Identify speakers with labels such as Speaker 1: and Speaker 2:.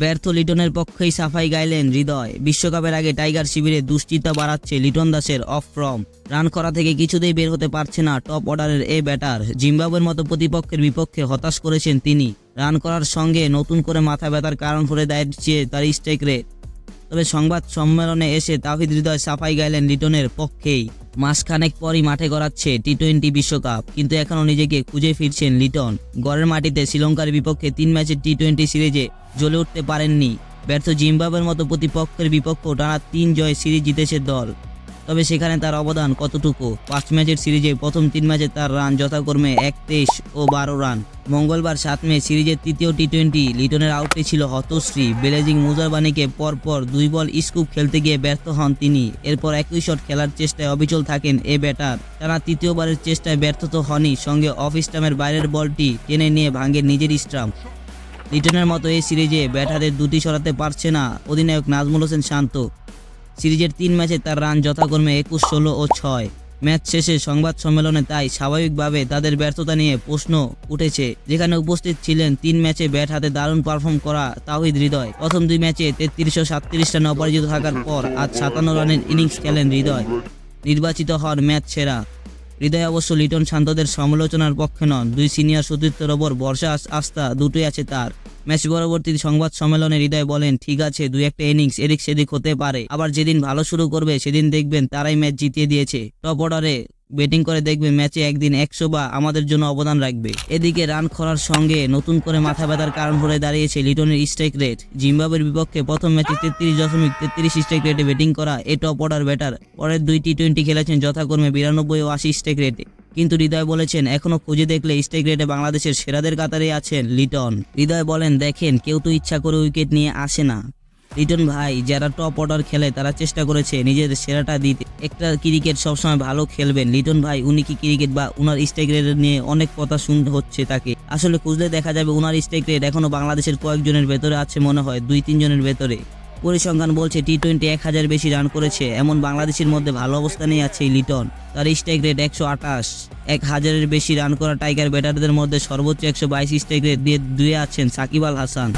Speaker 1: ব্যর্থ লিটনের পক্ষেই সাফাই গাইলেন হৃদয়। বিশ্বকাপের আগে টাইগার শিবিরে দুশ্চিন্তা বাড়াচ্ছে লিটন দাসের অফ ফ্রম। রান করা থেকে কিছুতেই বের হতে পারছে না টপ অর্ডারের এ ব্যাটার। জিম্বাবুয়ের মতো প্রতিপক্ষের বিপক্ষে হতাশ করেছেন তিনি। রান করার সঙ্গে নতুন করে মাথা ব্যথার কারণ হয়ে দাঁড়িয়েছে তার স্ট্রাইক রেট তবে সংবাদ সম্মেলনে এসে তাহিদ হৃদয় সাফাই গাইলেন লিটনের পক্ষেই। মাসখানেক পরই মাঠে গড়াচ্ছে টি টোয়েন্টি বিশ্বকাপ। কিন্তু এখনও নিজেকে খুঁজে ফিরছেন লিটন। গড়ের মাটিতে শ্রীলঙ্কার বিপক্ষে তিন ম্যাচের টি টোয়েন্টি সিরিজে জ্বলে উঠতে পারেননি। ব্যর্থ জিম্বাবের মতো প্রতিপক্ষের বিপক্ষ টানা তিন জয় সিরিজ জিতেছে দল। তবে সেখানে তার অবদান কতটুকু? পাঁচ ম্যাচের সিরিজে প্রথম তিন ম্যাচে তার রান যথাক্রমে এক তেইশ ও বারো রান। মঙ্গলবার সাত মে সিরিজের তৃতীয় টি টোয়েন্টি লিটনের আউটে ছিল হতশ্রী। বেলেজিং মুজারবানিকে পরপর দুই বল স্কুপ খেলতে গিয়ে ব্যর্থ হন তিনি। এরপর একই শট খেলার চেষ্টায় অবিচল থাকেন এ ব্যাটার। টানা তৃতীয়বারের চেষ্টায় ব্যর্থ তো হনই, সঙ্গে অফ স্টাম্পের বাইরের বলটি টেনে নিয়ে ভাঙে নিজের স্টাম্প লিটনের মতো এই সিরিজে ব্যাটারের দুটি সরাতে পারছে না অধিনায়ক নাজমুল হোসেন শান্ত। সিরিজের তিন ম্যাচে তার রান যথাক্রমে একুশ, ষোলো ও ছয়। ম্যাচ শেষে সংবাদ সম্মেলনে তাই স্বাভাবিকভাবে তাদের ব্যর্থতা নিয়ে প্রশ্ন উঠেছে। যেখানে উপস্থিত ছিলেন তিন ম্যাচে ব্যাট হাতে দারুণ পারফর্ম করা তাহিদ হৃদয়। প্রথম দুই ম্যাচে তেত্রিশশো সাতত্রিশ রানে অপরাজিত থাকার পর আজ সাতান্ন রানের ইনিংস খেলেন হৃদয়। নির্বাচিত হন ম্যাচ সেরা। হৃদয় অবশ্য লিটন শান্তদের সমালোচনার পক্ষে নন। দুই সিনিয়র সতীর্থের ওপর আস- আস্থা দুটোই আছে তার। ম্যাচ পরবর্তী সংবাদ সম্মেলনে হৃদয় বলেন, ঠিক আছে, দুই একটা ইনিংস এদিক সেদিক হতে পারে। আবার যেদিন ভালো শুরু করবে, সেদিন দেখবেন তারাই ম্যাচ জিতিয়ে দিয়েছে। টপ অর্ডারে ব্যাটিং করে দেখবে ম্যাচে একদিন একশো বা আমাদের জন্য অবদান রাখবে। এদিকে রান খরার সঙ্গে নতুন করে মাথা ব্যথার কারণ হয়ে দাঁড়িয়েছে লিটনের স্ট্রাইক রেট। জিম্বাবের বিপক্ষে প্রথম ম্যাচে তেত্রিশ দশমিক তেত্রিশ স্ট্রাইক রেটে ব্যাটিং করা এ টপ অর্ডার ব্যাটার। পরের দুই টি টোয়েন্টি খেলেছেন যথাক্রমে বিরানব্বই ও আশি স্ট্রাইক রেটে। কিন্তু হৃদয় বলেছেন, এখনও খুঁজে দেখলে স্ট্রাইক রেটে বাংলাদেশের সেরাদের কাতারে আছেন লিটন। হৃদয় বলেন, দেখেন, কেউ তো ইচ্ছা করে উইকেট নিয়ে আসে না। লিটন, ভাই, যারা টপ অর্ডার খেলে তারা চেষ্টা করেছে নিজের সেরাটা দিতে। একটা ক্রিকেট সবসময় ভালো খেলবেন। লিটন, ভাই, উনি কি ক্রিকেট বা উনার স্ট্রাইক রেট নিয়ে অনেক কথা শুনতে হচ্ছে তাকে? আসলে খুঁজলে দেখা যাবে উনার স্ট্রাইক রেট এখনও বাংলাদেশের কয়েকজনের ভেতরে আছে মনে হয় দুই তিনজনের ভেতরে। পরিসংখ্যান বলছে টি টোয়েন্টি এক হাজার বেশি রান করেছে। এমন বাংলাদেশের মধ্যে ভালো অবস্থানেই আছে লিটন। তার স্ট্রাইক রেট একশো আঠাশ। এক হাজারের বেশি রান করা টাইগার ব্যাটারদের মধ্যে সর্বোচ্চ একশো বাইশ স্ট্রাইক রেট দিয়ে দুয়ে আছেন সাকিব আল হাসান।